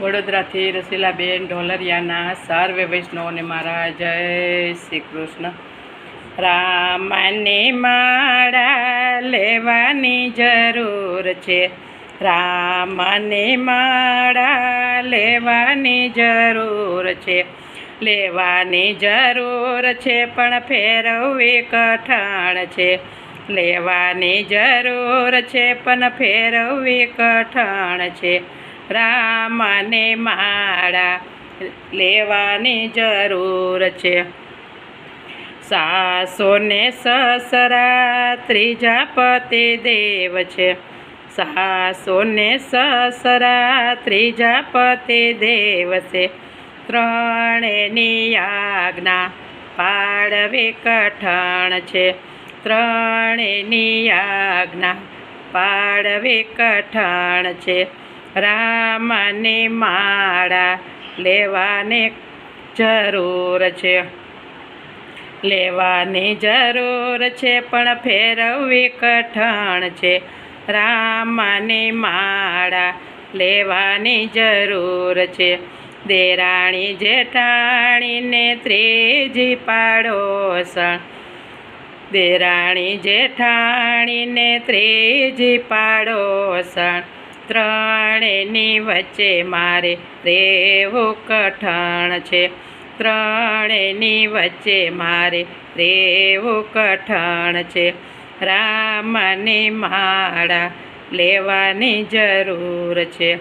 વડોદરાથી રસીલાબેન ઢોલરિયાના સર્વે વૈષ્ણવને મારા જય શ્રી કૃષ્ણ રામાની માળા લેવાની જરૂર છે. રામાની માળા લેવાની જરૂર છે. લેવાની જરૂર છે પણ ફેરવવી કઠણ છે. લેવાની જરૂર છે પણ ફેરવવી કઠણ છે. રામને માળા લેવાની જરૂર છે. સાસોને સસરા ત્રીજા પતિ દેવ છે. સાસોને સસરા ત્રીજા પતિ દેવ છે. ત્રણેની આજ્ઞા પાડવી કઠણ છે. ત્રણેની આજ્ઞા પાડવી કઠણ છે. રામની માળા લેવાની જરૂર છે. લેવાની જરૂર છે પણ ફેરવવી કઠણ છે. રામની માળા લેવાની જરૂર છે. દેરાણી જેઠાણીને ત્રીજી પાડોસણ. દેરાણી જેઠાણીને ત્રીજી પાડોસણ. ત્રણેની વચ્ચે મારે રહેવું કઠણ છે. ત્રણેની વચ્ચે મારે રહેવું કઠણ છે. રામની માળા લેવાની જરૂર છે.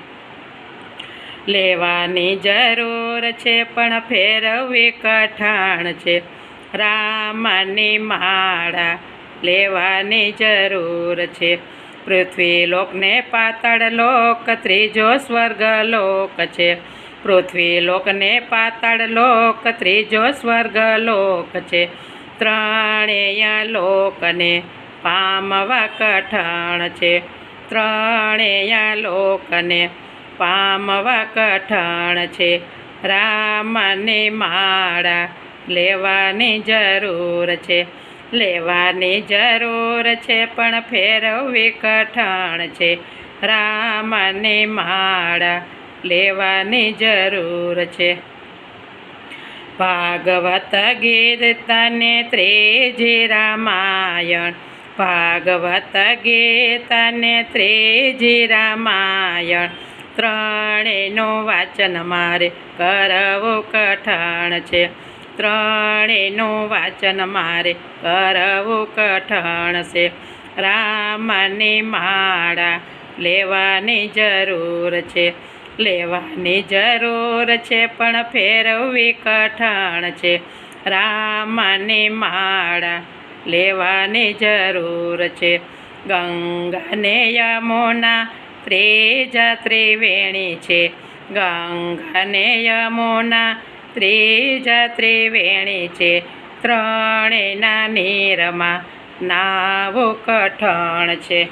લેવાની જરૂર છે પણ ફેરવવી કઠણ છે. રામની માળા લેવાની જરૂર છે. પૃથ્વી લોકને પાતાળ લોક, ત્રીજો સ્વર્ગ લોક છે. પૃથ્વી લોકને પાતાળ લોક, ત્રીજો સ્વર્ગ લોક છે. ત્રણેય લોકને પામવા કઠણ છે. ત્રણેય લોકને પામવા કઠણ છે. રામની માળા લેવાની જરૂર છે. લેવાની જરૂર છે, પણ ફેરવવી કઠણ છે. રામની માળા લેવાની જરૂર છે. ભાગવત ગીતને ત્રીજી રામાયણ. ભાગવત ગીતને ત્રીજી રામાયણ. ત્રણેયનું વાચન મારે કરવું કઠણ છે. ત્રણેયનું વાચન મારે કરવું કઠણ છે રામની માળા લેવાની જરૂર છે લેવાની જરૂર છે પણ ફેરવવી કઠણ છે રામની માળા લેવાની જરૂર છે ગંગાને યમુના ત્રીજા ત્રિવેણી છે ગંગાને યમુના ત્રીજા ત્રિવેણી છે. ત્રણેના નીરમાં નાવો કઠણ છે.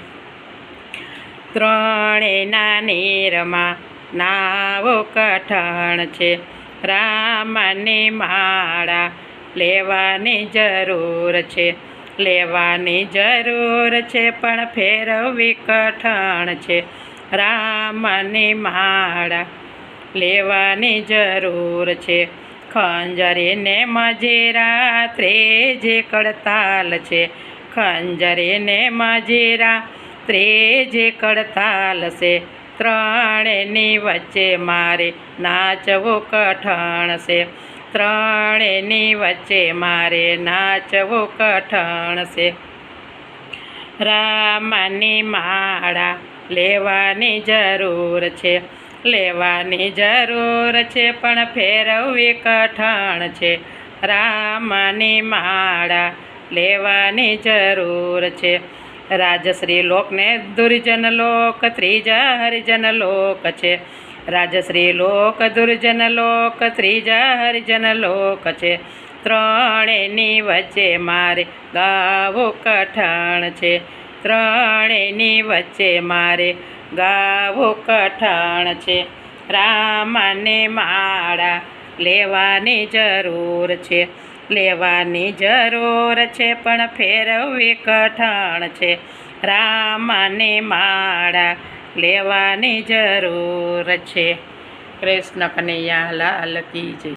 ત્રણેના નીરમાં નાવો કઠણ છે. રામની માળા લેવાની જરૂર છે. લેવાની જરૂર છે પણ ફેરવવી કઠણ છે. રામની માળા લેવાની જરૂર છે. ખંજરીને રાત્રે જે કડતાલ છે. ખંજરીને મજીરા જે કડતાલ છે. ત્રણેની વચ્ચે મારે નાચવું કઠણ છે. ત્રણેની વચ્ચે મારે નાચવું કઠણ છે. રામની માળા લેવાની જરૂર છે. લેવાની જરૂર છે, પણ ફેરવવી કઠણ છે. રામની માળા લેવાની જરૂર છે. રાજશ્રી લોકને દુર્જન લોક ત્રીજા હરિજન લોક છે. રાજશ્રી લોક, દુર્જન લોક ત્રીજા હરિજન લોક છે. ત્રણેની વચ્ચે મારે ગાવું કઠણ છે. ત્રણેની વચ્ચે મારે ગાવું કઠણ છે. રામને માળા લેવાની જરૂર છે. લેવાની જરૂર છે પણ ફેરવવી કઠણ છે. રામની માળા લેવાની જરૂર છે. કૃષ્ણ કનૈયા, લાલ કી જય.